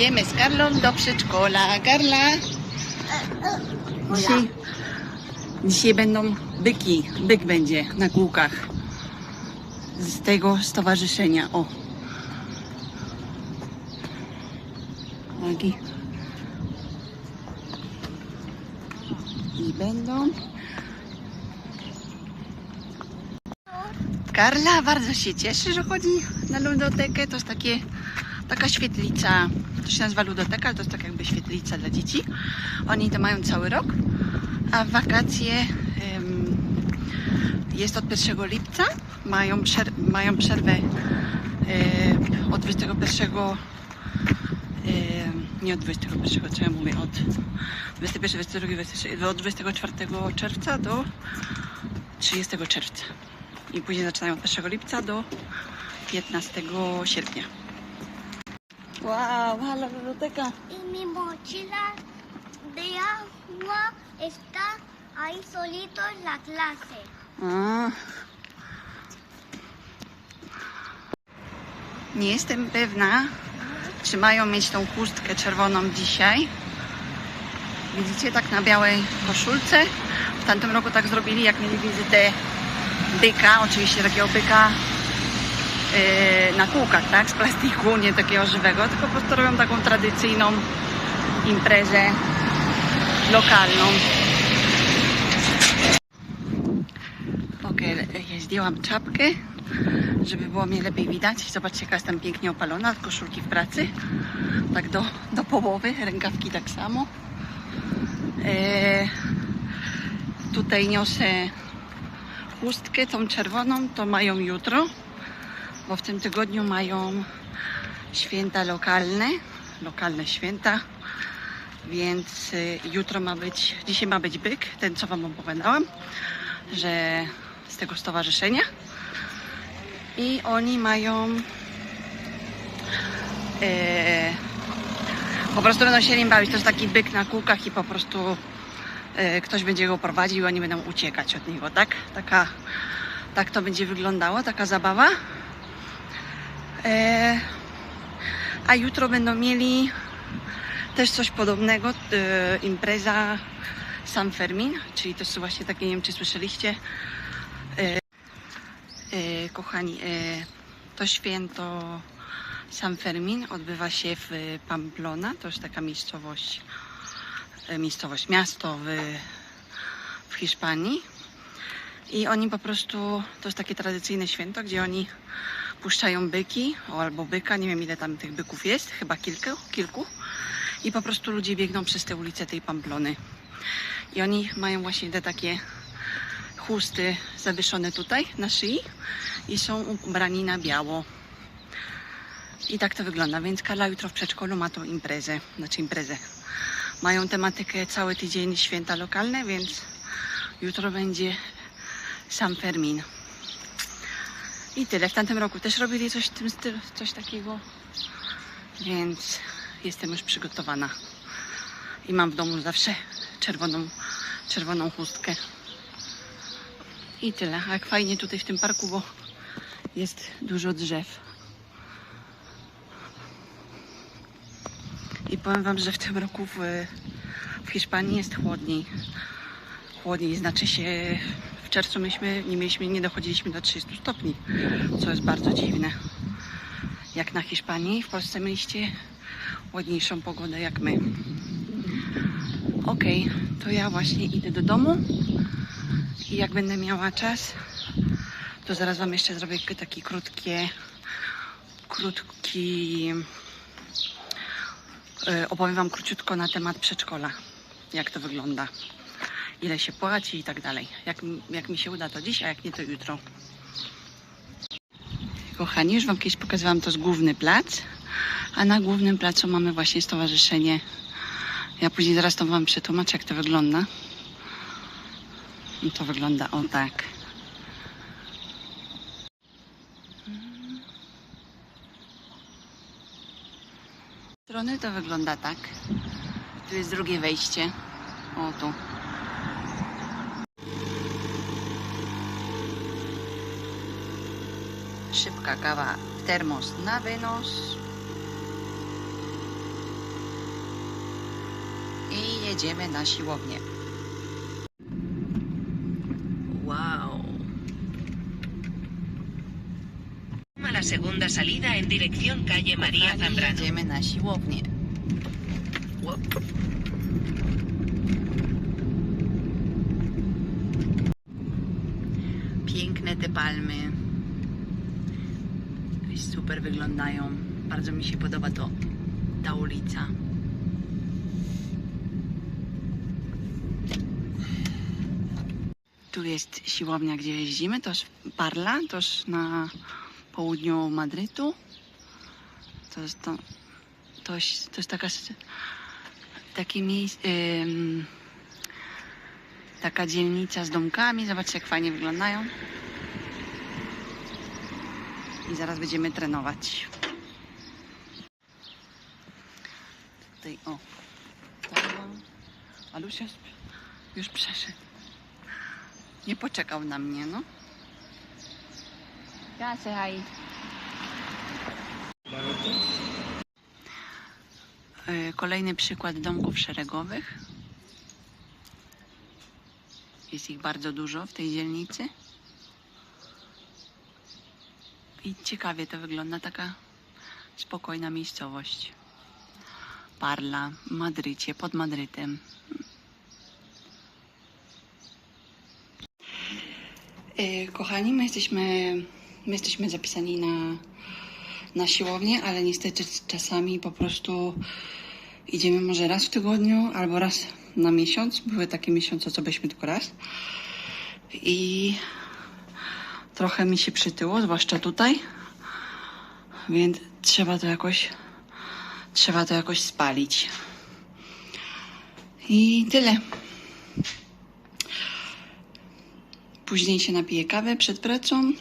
Idziemy z Karlą do przedszkola. Karla, dzisiaj, dzisiaj będą byki. Byk będzie na kółkach z tego stowarzyszenia. O. Nogi. I będą. Karla bardzo się cieszy, że chodzi na ludotekę. To jest takie, taka świetlica. To się nazywa ludoteka, ale to jest tak jakby świetlica dla dzieci. Oni to mają cały rok, a wakacje em, jest od 1 lipca. Mają, przer- mają przerwę e, od 21 e, nie od 21, co ja mówię, od 21, 22, 23, od 24 czerwca do 30 czerwca. I później zaczynają od 1 lipca do 15 sierpnia. Wow, ale biblioteka. Y mi mochila de agua está ahí solito en la clase. A. Nie jestem pewna, czy mają mieć tą chustkę czerwoną dzisiaj. Widzicie, tak na białej koszulce. W tamtym roku tak zrobili, jak mieli wizytę byka, oczywiście takiego byka na kółkach, tak, z plastiku, nie takiego żywego, tylko po prostu robią taką tradycyjną imprezę lokalną. Okej, ja zdjęłam czapkę, żeby było mnie lepiej widać. Zobaczcie, jaka jestem pięknie opalona, koszulki w pracy. Tak do, do połowy, rękawki tak samo. E, tutaj niosę chustkę, tą czerwoną, to mają jutro, bo w tym tygodniu mają święta lokalne, lokalne święta. Więc y, jutro ma być, dzisiaj ma być byk, ten co Wam opowiadałam, że z tego stowarzyszenia. I oni mają e, po prostu będą się nim bawić. To jest taki byk na kółkach i po prostu e, ktoś będzie go prowadził i oni będą uciekać od niego, tak? Taka, tak to będzie wyglądało, taka zabawa. E, a jutro będą mieli też coś podobnego, e, impreza San Fermin, czyli to są właśnie takie, nie wiem czy słyszeliście, e, kochani, to święto San Fermin odbywa się w Pamplona, to jest taka miejscowość, miejscowość, miasto w, w Hiszpanii. I oni po prostu, to jest takie tradycyjne święto, gdzie oni puszczają byki, albo byka, nie wiem ile tam tych byków jest, chyba kilku, kilku. I po prostu ludzie biegną przez te ulice tej Pamplony. I oni mają właśnie te takie chusty zawieszone tutaj na szyi i są ubrani na biało. I tak to wygląda, więc Karla jutro w przedszkolu ma tą imprezę, znaczy imprezę. Mają tematykę cały tydzień święta lokalne, więc jutro będzie San Fermin. I tyle. W tamtym roku też robili coś tym coś takiego, więc jestem już przygotowana. I mam w domu zawsze czerwoną, czerwoną chustkę. I tyle. A jak fajnie tutaj w tym parku, bo jest dużo drzew. I powiem Wam, że w tym roku w, w Hiszpanii jest chłodniej. Chłodniej, znaczy się w czerwcu myśmy nie mieliśmy, nie dochodziliśmy do 30 stopni, co jest bardzo dziwne. Jak na Hiszpanii, w Polsce mieliście ładniejszą pogodę jak my. Okej, to ja właśnie idę do domu i jak będę miała czas, to zaraz Wam jeszcze zrobię taki krótkie, krótki, e, opowiem Wam króciutko na temat przedszkola, jak to wygląda, ile się płaci i tak dalej. Jak, jak mi się uda to dziś, a jak nie to jutro. Kochani, już Wam kiedyś pokazywałam, to jest główny plac, a na głównym placu mamy właśnie stowarzyszenie. Ja później zaraz to Wam przetłumaczę, jak to wygląda. I to wygląda o tak. Z strony to wygląda tak. Tu jest drugie wejście. O tu. Szybka kawa termos na wynos. jedziemy na siłownię. Wow. La segunda salida en dirección calle María Zambrano. jedziemy na siłownię. Piękne te palmy. Super wyglądają. Bardzo mi się podoba to ta ulica. Tu jest siłownia, gdzie jeździmy. To jest Parla, to jest na południu Madrytu. To jest, to, to jest, to jest taka, takie miejsce, ym, taka dzielnica z domkami. Zobaczcie, jak fajnie wyglądają. I zaraz będziemy trenować. Tutaj, o. Alusia już przeszedł. Nie poczekał na mnie, no. Ja, hej. E, Kolejny przykład domków szeregowych. Jest ich bardzo dużo w tej dzielnicy. I ciekawie to wygląda, taka spokojna miejscowość. Parla, Madrycie, pod Madrytem. E, Kochani, my jesteśmy, my jesteśmy zapisani na, na siłownię, ale niestety czasami po prostu idziemy może raz w tygodniu albo raz na miesiąc. Były takie miesiące, co byliśmy tylko raz. I trochę mi się przytyło, zwłaszcza tutaj. Więc trzeba to jakoś, trzeba to jakoś spalić. I tyle. Później się napiję kawę przed pracą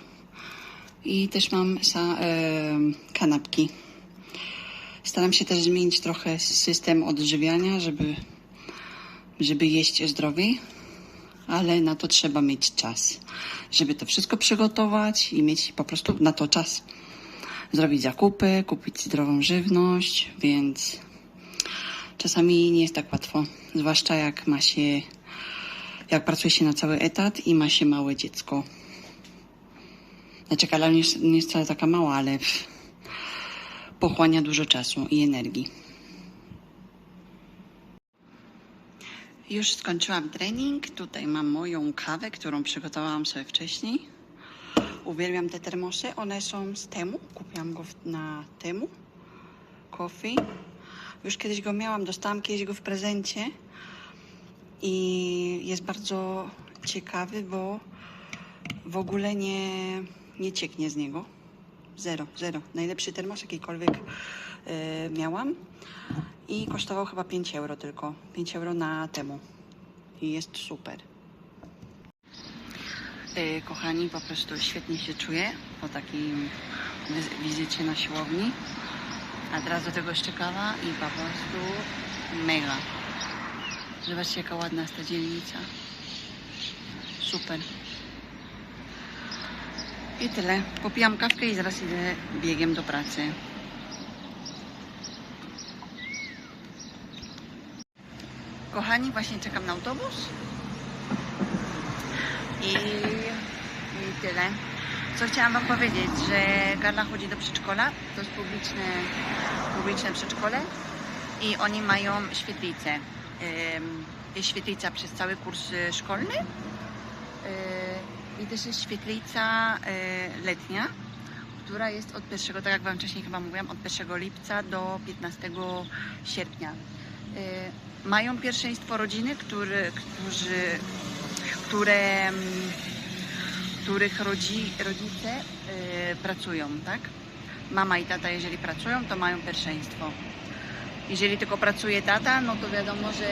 i też mam sa, e, kanapki. Staram się też zmienić trochę system odżywiania, żeby, żeby jeść zdrowiej, ale na to trzeba mieć czas, żeby to wszystko przygotować i mieć po prostu na to czas. Zrobić zakupy, kupić zdrową żywność, więc czasami nie jest tak łatwo, zwłaszcza jak ma się jak pracuje się na cały etat i ma się małe dziecko. Znaczy, Kala nie jest, nie jest wcale taka mała, ale pochłania dużo czasu i energii. Już skończyłam trening. Tutaj mam moją kawę, którą przygotowałam sobie wcześniej. Uwielbiam te termosy. One są z Temu. Kupiłam go na Temu. Coffee. Już kiedyś go miałam, dostałam kiedyś go w prezencie i jest bardzo ciekawy, bo w ogóle nie, nie cieknie z niego. Zero, zero. Najlepszy termos jakikolwiek e, miałam i kosztował chyba 5 euro tylko. 5 euro na temu. I jest super. E, kochani, po prostu świetnie się czuję po takim wiz- wizycie na siłowni. A teraz do tego jeszcze kawa i po prostu mega. Zobaczcie, jaka ładna jest ta dzielnica. Super. I tyle. Popijam kawkę i zaraz idę biegiem do pracy. Kochani, właśnie czekam na autobus. I, I tyle. Co chciałam Wam powiedzieć, że Garla chodzi do przedszkola. To jest publiczne, publiczne przedszkole. I oni mają świetlicę. Jest świetlica przez cały kurs y, szkolny. Y, I też jest świetlica y, letnia, która jest od 1, tak jak Wam wcześniej chyba mówiłam, od 1 lipca do 15 sierpnia. Y, Mają pierwszeństwo rodziny, który, którzy, które, mm, których rodzi, rodzice y, pracują, tak? Mama i tata, jeżeli pracują, to mają pierwszeństwo. Jeżeli tylko pracuje tata, no to wiadomo, że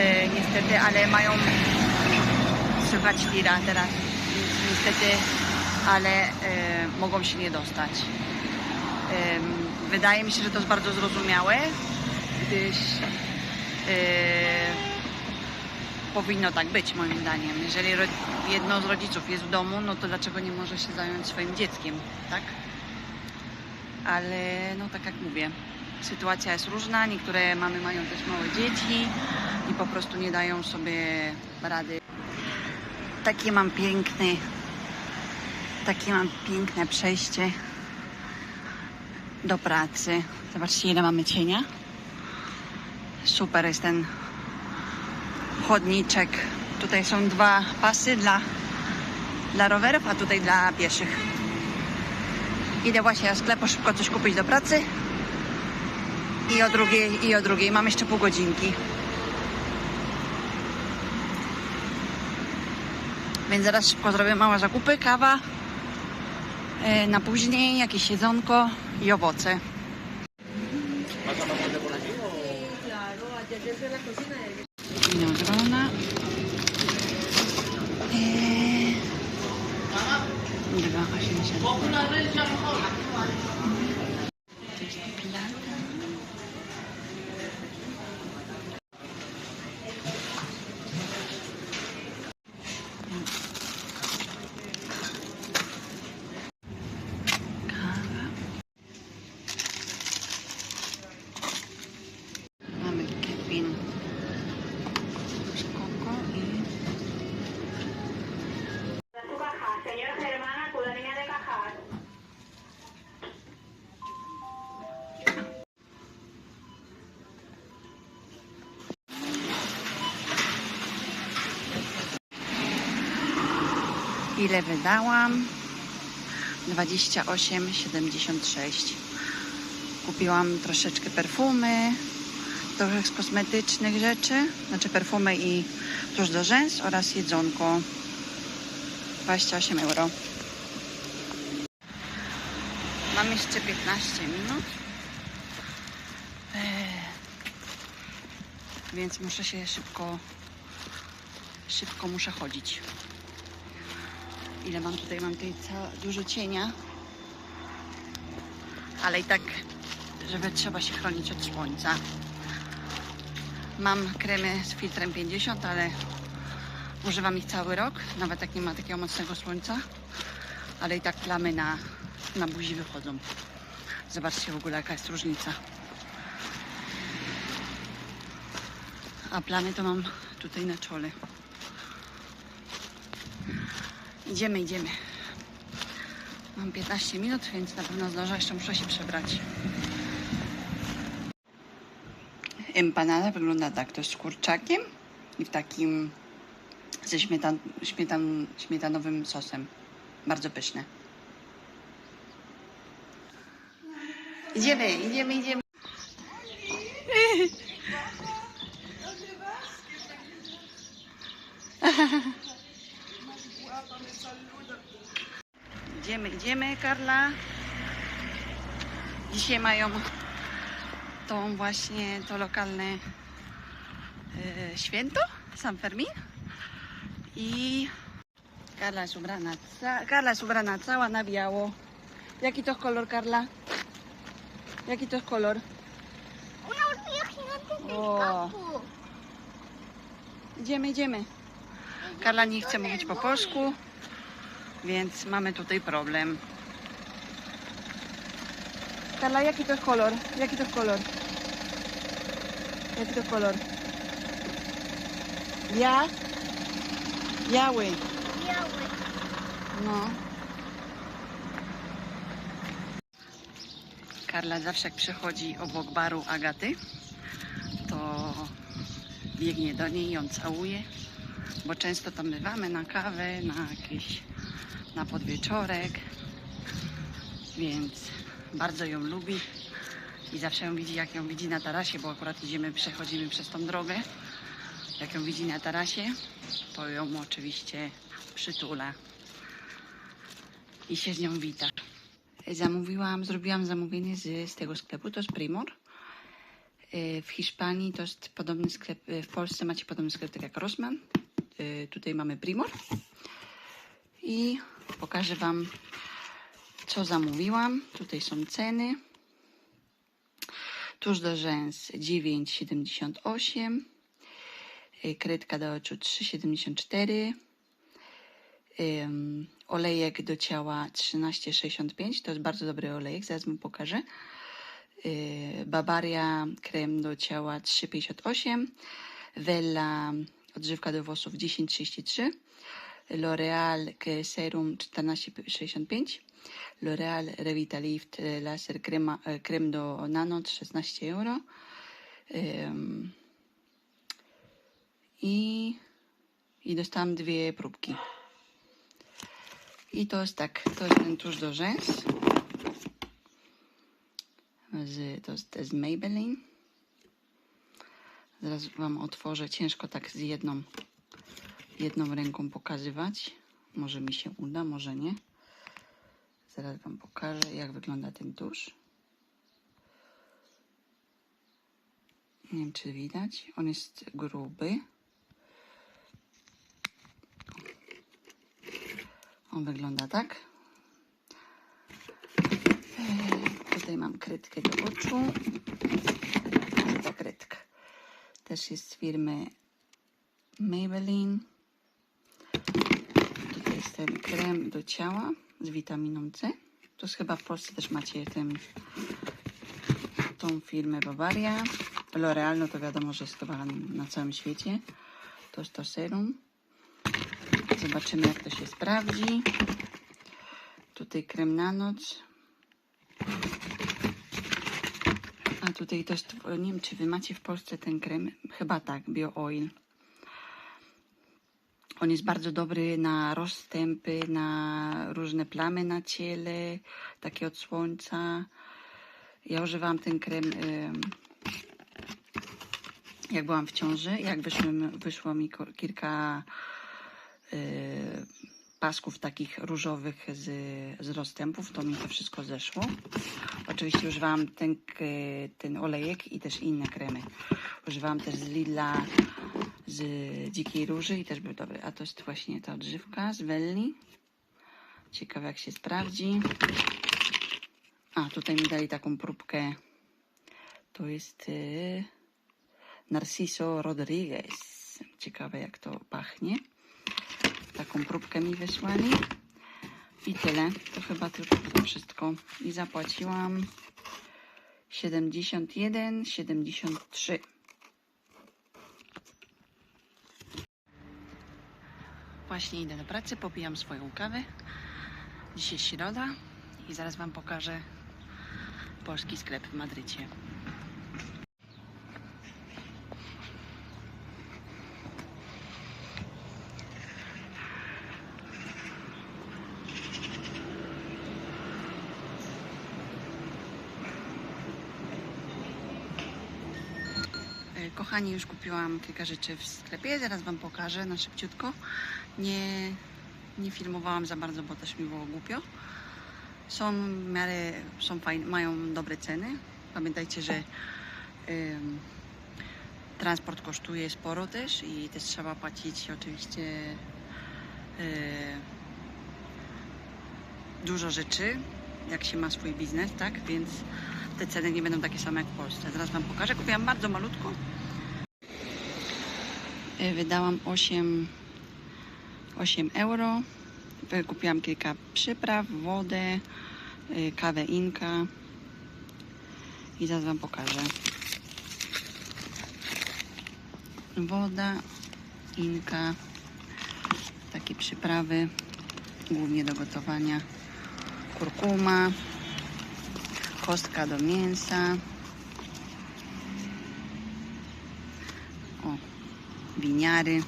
e, niestety, ale mają słychać tira teraz, niestety, ale e, mogą się nie dostać. Wydaje mi się, że to jest bardzo zrozumiałe, gdyż e, powinno tak być moim zdaniem. Jeżeli jedno z rodziców jest w domu, no to dlaczego nie może się zająć swoim dzieckiem, tak? Ale no tak jak mówię, sytuacja jest różna. Niektóre mamy mają też małe dzieci i po prostu nie dają sobie rady. Takie mam piękny, takie mam piękne przejście do pracy. Zobaczcie, ile mamy cienia. Super jest ten chodniczek. Tutaj są dwa pasy dla, dla rowerów, a tutaj dla pieszych. Idę właśnie do sklepu szybko coś kupić do pracy. I o drugiej, i o drugiej. Mam jeszcze pół godzinki. Więc zaraz szybko zrobię małe zakupy, kawa. e, Na później jakieś jedzonko i owoce. Winogrona. Eee, dwa osiemdziesiąt. To ile wydałam? 28,76. Kupiłam troszeczkę perfumy, trochę kosmetycznych rzeczy, znaczy perfumy i tuż do rzęs oraz jedzonko. 28 euro. Mam jeszcze 15 minut. Eee, Więc muszę się szybko, szybko muszę chodzić. Ile mam tutaj? Mam tutaj dużo cienia. Ale i tak, żeby trzeba się chronić od słońca. Mam kremy z filtrem 50, ale używam ich cały rok, nawet jak nie ma takiego mocnego słońca. Ale i tak plamy na, na buzi wychodzą. Zobaczcie w ogóle jaka jest różnica. A plamy to mam tutaj na czole. Idziemy, idziemy. Mam 15 minut, więc na pewno zdążę. Jeszcze muszę się przebrać. Empanada wygląda tak. To jest z kurczakiem i w takim ze śmietan, śmietan, śmietanowym sosem. Bardzo pyszne. Idziemy, idziemy, idziemy. Idziemy, idziemy, Karla. Dzisiaj mają tą właśnie to lokalne e, święto, San Fermin. I Karla jest ubrana, ca- Karla jest ubrana cała na biało. Jaki to kolor, Karla? Jaki to kolor? Campo. Idziemy, idziemy. Karla nie chce mówić po polsku, więc mamy tutaj problem. Karla, jaki to kolor? Jaki to kolor? Jaki to kolor? Ja? Biały. Biały. No. Karla zawsze jak przychodzi obok baru Agaty, to biegnie do niej i ją całuje, bo często tam bywamy na kawę, na jakiś, na podwieczorek, więc bardzo ją lubi i zawsze ją widzi, jak ją widzi na tarasie, bo akurat idziemy, przechodzimy przez tą drogę, jak ją widzi na tarasie, to ją oczywiście przytula i się z nią wita. Zamówiłam, zrobiłam zamówienie z, z tego sklepu, to jest Primor. Y, W Hiszpanii to jest podobny sklep, y, w Polsce macie podobny sklep tak jak Rossmann. Y, Tutaj mamy Primor. I pokażę Wam, co zamówiłam. Tutaj są ceny. Tuż do rzęs 9,78. Y, Kredka do oczu 3,74. Ym, olejek do ciała 13,65. To jest bardzo dobry olejek, zaraz mu pokażę. y, Barbaria krem do ciała 3,58, Wella odżywka do włosów 10,33, L'Oreal serum 14,65, L'Oreal Revitalift laser krema, y, krem do nanot 16 euro. I, I dostałam dwie próbki. I to jest tak, to jest ten tusz do rzęs. Z, to jest z Maybelline. Zaraz Wam otworzę. Ciężko tak z jedną, jedną ręką pokazywać. Może mi się uda, może nie. Zaraz Wam pokażę, jak wygląda ten tusz. Nie wiem, czy widać. On jest gruby. On wygląda tak. Eee, Tutaj mam kredkę do oczu. Ta kredka. Też jest z firmy Maybelline. Ten krem do ciała z witaminą C. To chyba w Polsce też macie ten, tą firmę Bavaria. L'Oreal, no to wiadomo, że jest chyba na całym świecie. To jest to serum. Zobaczymy, jak to się sprawdzi. Tutaj krem na noc. A tutaj też, nie wiem, czy wy macie w Polsce ten krem? Chyba tak, Bio Oil. On jest bardzo dobry na rozstępy, na różne plamy na ciele, takie od słońca. Ja używałam ten krem, jak byłam w ciąży, jak wyszło mi kilka y, pasków takich różowych z, z rozstępów, to mi to wszystko zeszło. Oczywiście używałam ten, ten olejek i też inne kremy. Używałam też z Lidla z dzikiej róży i też był dobry. A to jest właśnie ta odżywka z Welli. Ciekawe jak się sprawdzi. A, tutaj mi dali taką próbkę. To jest y, Narciso Rodriguez. Ciekawe jak to pachnie. Taką próbkę mi wysłali. I tyle. To chyba tylko to wszystko. I zapłaciłam 71,73. Właśnie idę do pracy, popijam swoją kawę. Dzisiaj środa i zaraz Wam pokażę polski sklep w Madrycie. E, Kochani, już kupiłam kilka rzeczy w sklepie, zaraz Wam pokażę na szybciutko. Nie, nie filmowałam za bardzo, bo też mi było głupio. Są w są fajne, mają dobre ceny. Pamiętajcie, że ym, transport kosztuje sporo też i też trzeba płacić oczywiście yy, dużo rzeczy, jak się ma swój biznes, tak? Więc te ceny nie będą takie same jak w Polsce. Zaraz Wam pokażę. Kupiłam bardzo malutko. Y, Wydałam 8, 8 euro. Y, Kupiłam kilka przypraw, wodę, y, kawę Inka. I zaraz Wam pokażę. Woda, Inka, takie przyprawy, głównie do gotowania. Kurkuma, kostka do mięsa. Winiary.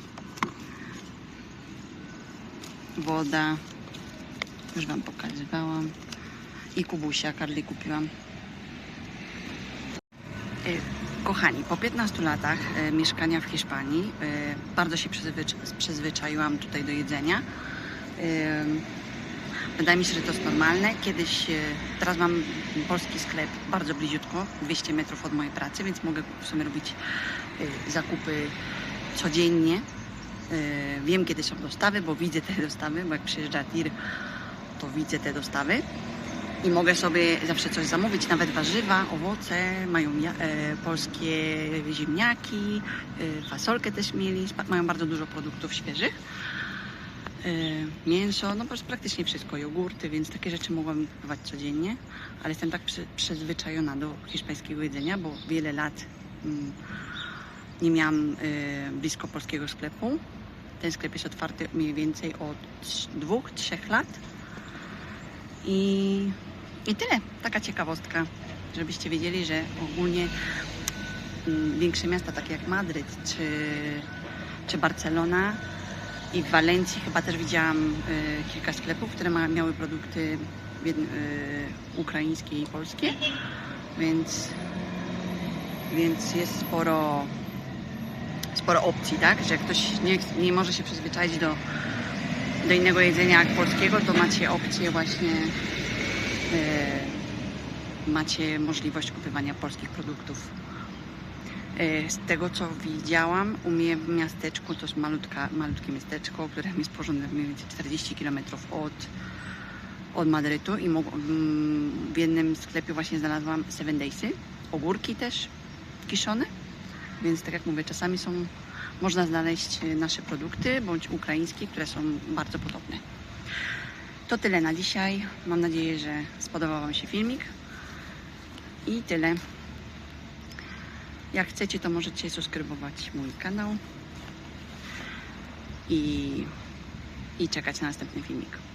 Woda. Już Wam pokazywałam. I kubusia Karli kupiłam. Y, Kochani, po 15 latach e, mieszkania w Hiszpanii e, bardzo się przyzwycz- przyzwyczaiłam tutaj do jedzenia. E, Wydaje mi się, że to jest normalne. Kiedyś, e, teraz mam polski sklep bardzo bliziutko, 200 metrów od mojej pracy, więc mogę w sumie robić e, zakupy codziennie. E, Wiem, kiedy są dostawy, bo widzę te dostawy, bo jak przyjeżdża tir, to widzę te dostawy. I mogę sobie zawsze coś zamówić, nawet warzywa, owoce, mają e, polskie ziemniaki, e, fasolkę też mieli, mają bardzo dużo produktów świeżych. mięso, no praktycznie wszystko, jogurty, więc takie rzeczy mogłam kupować codziennie, ale jestem tak przy, przyzwyczajona do hiszpańskiego jedzenia, bo wiele lat mm, nie miałam y, blisko polskiego sklepu. Ten sklep jest otwarty mniej więcej od dwóch, trzech lat. I, I tyle. Taka ciekawostka, żebyście wiedzieli, że ogólnie mm, większe miasta takie jak Madryt czy, czy Barcelona i w Walencji chyba też widziałam y, kilka sklepów, które ma, miały produkty y, ukraińskie i polskie, więc, więc jest sporo, sporo opcji, tak? Że jak ktoś nie, nie może się przyzwyczaić do, do innego jedzenia jak polskiego, to macie opcję właśnie y, macie możliwość kupywania polskich produktów. Y, Z tego co widziałam, u mnie w miasteczku, to jest malutka, malutkie miasteczko, które jest położone mniej więcej 40 km od, od Madrytu i mm, w jednym sklepie właśnie znalazłam Seven Daysy, ogórki też kiszone, więc tak jak mówię, czasami są, można znaleźć y, nasze produkty bądź ukraińskie, które są bardzo podobne. To tyle na dzisiaj. Mam nadzieję, że spodobał Wam się filmik. I tyle. Jak chcecie, to możecie subskrybować mój kanał i, i czekać na następny filmik.